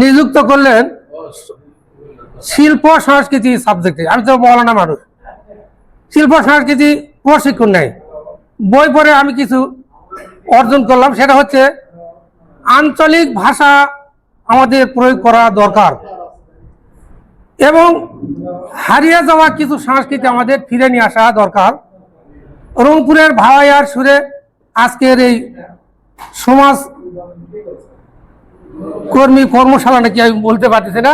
নিযুক্ত করলেন শিল্প সংস্কৃতি সাবজেক্টে আমি তো মৌলানা মানুষ। শিল্প সংস্কৃতি প্রশিক্ষণ নেই। বই পড়ে আমি কিছু অর্জন করলাম, সেটা হচ্ছে আঞ্চলিক ভাষা আমাদের প্রয়োগ করা দরকার। এবং হারিয়ে যাওয়া কিছু সংস্কৃতি আমাদের ফিরে নিয়ে আসা দরকার। রংপুরের ভাওয়াইয়ার সুরে আজকের এই সমাজ কর্মী কর্মশালা নাকি আমি বলতে পারতেছি না।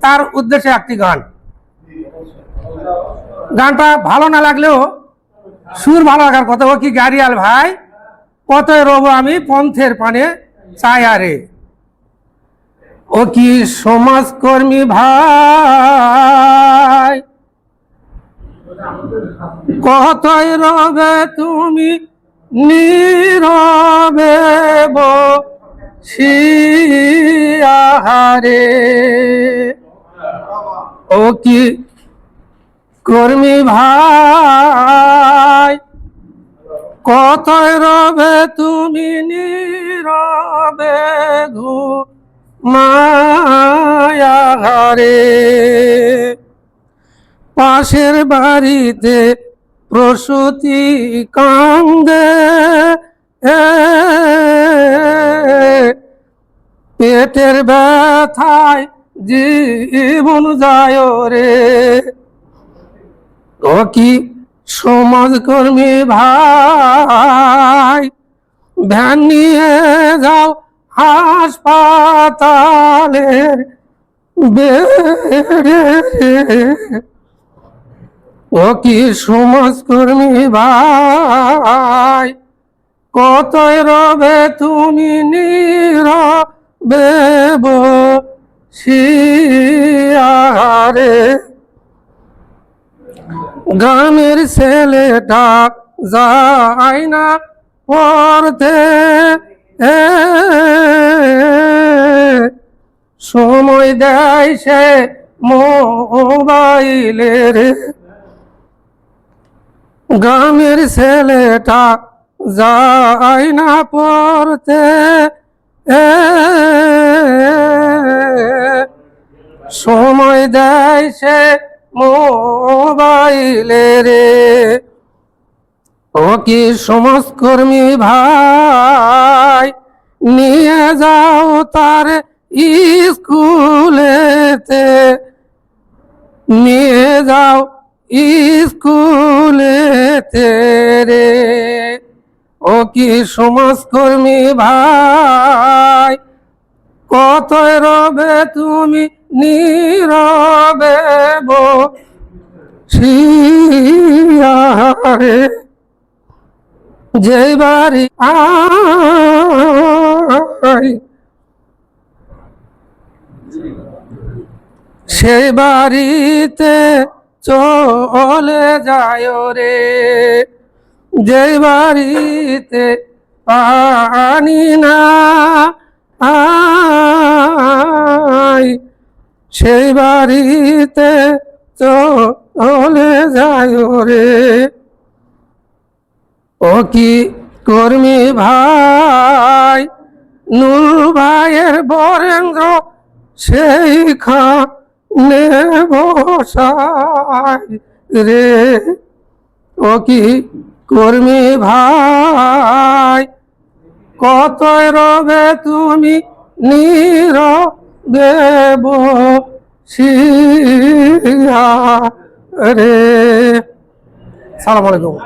তার উদ্দেশ্যে একটি গান। গানটা ভালো না লাগলেও সুর ভালো লাগার কথা। ও কি গাড়িয়াল ভাই? কত রব আমি পন্থের পানে চাই আরে। ও কি সমাজকর্মী ভাই? কতই রবে তুমি নীরবে বসিয়াহারে ও কি কর্মী ভাই? কতই রবে তুমি নীরবে ঘু মায়াহারে পাশের বাড়িতে প্রসূতি এ, পেটের ব্যথায় জীবন যায় রে। ও কি সমাজকর্মী ভাই? ভ্যান নিয়ে যাও হাসপাতালের বেড়ে। ও কি সমাজকর্মী ভাই? কতই রবে তুমি নীরবে বসিয়ারে গ্রামের ছেলেটা যায় না পড়তে। সময় দেয় সে মোবাইলের। গ্রামের ছেলেটা যায় না পড়তে। সময় দেয় সে মোবাইলে রে। ও কি সমাজকর্মী ভাই, নিয়ে যাও তার স্কুলেতে। নিয়ে যাও স্কুলেতে রে। ও কি সমাজকর্মী ভাই? কতই রবে তুমি নীরবে বসিয়ারে যে বাড়ি সেই বাড়িতে চলে যায় রে। যে বাড়িতে পানি না সেই বাড়িতে চলে যায় রে ও কি কর্মী ভাই? নুর ভাইয়ের বরেন্দ্র সেই খানে বসাই রে। ও কি কর্মী ভাই কত রবে তুমি নির দেব রে। সালাম আলাইকুম।